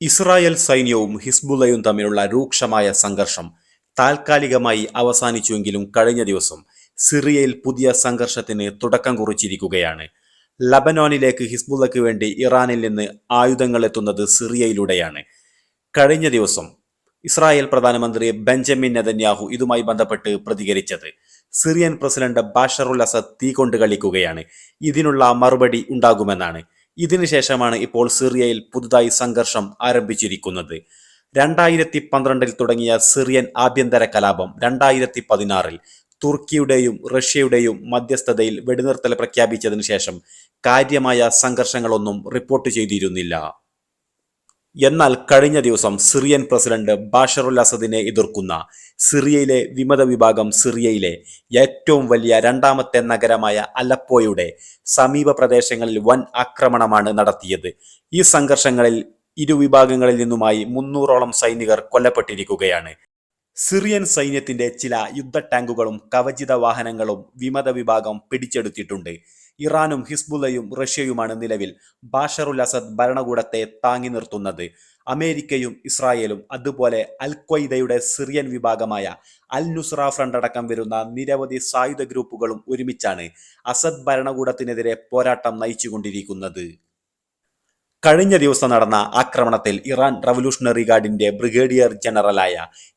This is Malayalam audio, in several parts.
ഇസ്രായേൽ സൈന്യവും ഹിസ്ബുള്ളയും തമ്മിലുള്ള രൂക്ഷമായ സംഘർഷം താൽക്കാലികമായി അവസാനിച്ചുവെങ്കിലും കഴിഞ്ഞ ദിവസം സിറിയയിൽ പുതിയ സംഘർഷത്തിന് തുടക്കം കുറിച്ചിരിക്കുകയാണ്. ലബനോനിലേക്ക് ഹിസ്ബുള്ളയ്ക്ക് വേണ്ടി ഇറാനിൽ നിന്ന് ആയുധങ്ങൾ എത്തുന്നത് സിറിയയിലൂടെയാണ്. കഴിഞ്ഞ ദിവസം ഇസ്രായേൽ പ്രധാനമന്ത്രി ബെഞ്ചമിൻ നെതന്യാഹു ഇതുമായി ബന്ധപ്പെട്ട് പ്രതികരിച്ചത്. സിറിയൻ പ്രസിഡന്റ് ബാഷറുൽ അസദ് തീ കൊണ്ട് കളിക്കുകയാണ് ഇതിനുള്ള മറുപടി ഉണ്ടാകുമെന്നാണ്. ഇതിനുശേഷമാണ് ഇപ്പോൾ സിറിയയിൽ പുതുതായി സംഘർഷം ആരംഭിച്ചിരിക്കുന്നത്. രണ്ടായിരത്തി പന്ത്രണ്ടിൽ തുടങ്ങിയ സിറിയൻ ആഭ്യന്തര കലാപം രണ്ടായിരത്തി പതിനാറിൽ തുർക്കിയുടെയും റഷ്യയുടെയും മധ്യസ്ഥതയിൽ വെടിനിർത്തൽ പ്രഖ്യാപിച്ചതിനു ശേഷം കാര്യമായ സംഘർഷങ്ങളൊന്നും റിപ്പോർട്ട് ചെയ്തിരുന്നില്ല. എന്നാൽ കഴിഞ്ഞ ദിവസം സിറിയൻ പ്രസിഡന്റ് ബാഷറുൽ അസദിനെ എതിർക്കുന്ന സിറിയയിലെ വിമത വിഭാഗം സിറിയയിലെ ഏറ്റവും വലിയ രണ്ടാമത്തെ നഗരമായ അലപ്പോയുടെ സമീപ പ്രദേശങ്ങളിൽ വൻ ആക്രമണമാണ് നടത്തിയത്. ഈ സംഘർഷങ്ങളിൽ ഇരു വിഭാഗങ്ങളിൽ നിന്നുമായി മുന്നൂറോളം സൈനികർ കൊല്ലപ്പെട്ടിരിക്കുകയാണ്. സിറിയൻ സൈന്യത്തിന്റെ ചില യുദ്ധ ടാങ്കുകളും കവചിത വാഹനങ്ങളും വിമത വിഭാഗം പിടിച്ചെടുത്തിട്ടുണ്ട്. ഇറാനും ഹിസ്ബുലയും റഷ്യയുമാണ് നിലവിൽ ബാഷറുൽ അസദ് ഭരണകൂടത്തെ താങ്ങി നിർത്തുന്നത്. അമേരിക്കയും ഇസ്രായേലും അതുപോലെ അൽ ഖ്വയ്ദയുടെ സിറിയൻ വിഭാഗമായ അൽ നുസ്ര ഫ്രണ്ട് അടക്കം വരുന്ന നിരവധി സായുധ ഗ്രൂപ്പുകളും ഒരുമിച്ചാണ് അസദ് ഭരണകൂടത്തിനെതിരെ പോരാട്ടം നയിച്ചുകൊണ്ടിരിക്കുന്നത്. കഴിഞ്ഞ ദിവസം നടന്ന ആക്രമണത്തിൽ ഇറാൻ റവല്യൂഷണറി ഗാർഡിന്റെ ബ്രിഗേഡിയർ ജനറലായ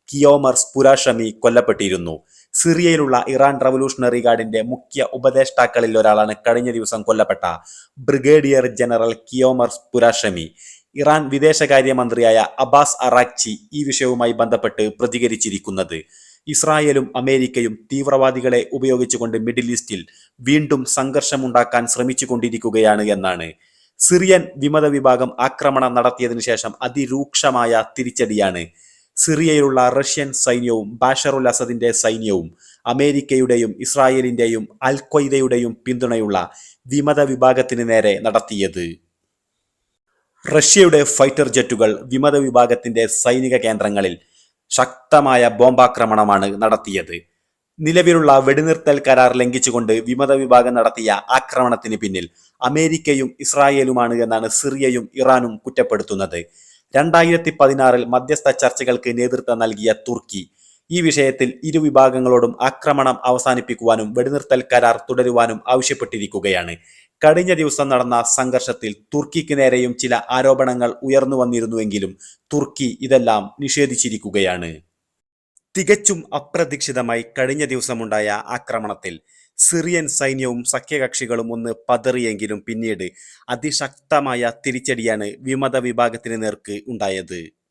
കിയോമർ സ്പുരാഷമി കൊല്ലപ്പെട്ടിരുന്നു. സിറിയയിലുള്ള ഇറാൻ റവല്യൂഷണറി ഗാർഡിന്റെ മുഖ്യ ഉപദേഷ്ടാക്കളിൽ ഒരാളാണ് കഴിഞ്ഞ ദിവസം കൊല്ലപ്പെട്ട brigadier general Kioumars Pourhashemi Iran വിദേശകാര്യമന്ത്രിയായ Abbas Araghchi ഈ വിഷയവുമായി ബന്ധപ്പെട്ട് പ്രതികരിച്ചിരിക്കുന്നത്. ഇസ്രായേലും അമേരിക്കയും തീവ്രവാദികളെ ഉപയോഗിച്ചുകൊണ്ട് മിഡിൽ ഈസ്റ്റിൽ വീണ്ടും സംഘർഷമുണ്ടാക്കാൻ ശ്രമിച്ചുകൊണ്ടിരിക്കുകയാണ് എന്നാണ്. സിറിയൻ വിമത വിഭാഗം ആക്രമണം നടത്തിയതിനു ശേഷം അതിരൂക്ഷമായ തിരിച്ചടിയാണ് സിറിയയിലുള്ള റഷ്യൻ സൈന്യവും ബാഷറുൽ അസദിന്റെ സൈന്യവും അമേരിക്കയുടെയും ഇസ്രായേലിന്റെയും അൽ ഖ്വയ്ദയുടെയും പിന്തുണയുള്ള വിമത വിഭാഗത്തിന് നേരെ നടത്തിയത്. റഷ്യയുടെ ഫൈറ്റർ ജെറ്റുകൾ വിമത വിഭാഗത്തിന്റെ സൈനിക കേന്ദ്രങ്ങളിൽ ശക്തമായ ബോംബാക്രമണമാണ് നടത്തിയത്. നിലവിലുള്ള വെടിനിർത്തൽ കരാർ ലംഘിച്ചുകൊണ്ട് വിമത വിഭാഗം നടത്തിയ ആക്രമണത്തിന് പിന്നിൽ അമേരിക്കയും ഇസ്രായേലുമാണ് എന്നാണ് സിറിയയും ഇറാനും കുറ്റപ്പെടുത്തുന്നത്. രണ്ടായിരത്തി പതിനാറിൽ മധ്യസ്ഥ ചർച്ചകൾക്ക് നേതൃത്വം നൽകിയ തുർക്കി ഈ വിഷയത്തിൽ ഇരു വിഭാഗങ്ങളോടും ആക്രമണം അവസാനിപ്പിക്കുവാനും വെടിനിർത്തൽ കരാർ തുടരുവാനും ആവശ്യപ്പെട്ടിരിക്കുകയാണ്. കഴിഞ്ഞ ദിവസം നടന്ന സംഘർഷത്തിൽ തുർക്കിക്ക് നേരെയും ചില ആരോപണങ്ങൾ ഉയർന്നു വന്നിരുന്നുവെങ്കിലും തുർക്കി ഇതെല്ലാം നിഷേധിച്ചിരിക്കുകയാണ്. തികച്ചും അപ്രതീക്ഷിതമായി കഴിഞ്ഞ ദിവസമുണ്ടായ ആക്രമണത്തിൽ സിറിയൻ സൈന്യവും സഖ്യകക്ഷികളും ഒന്ന് പതറിയെങ്കിലും പിന്നീട് അതിശക്തമായ തിരിച്ചടിയാണ് വിമത വിഭാഗത്തിന് നേർക്ക് ഉണ്ടായത്.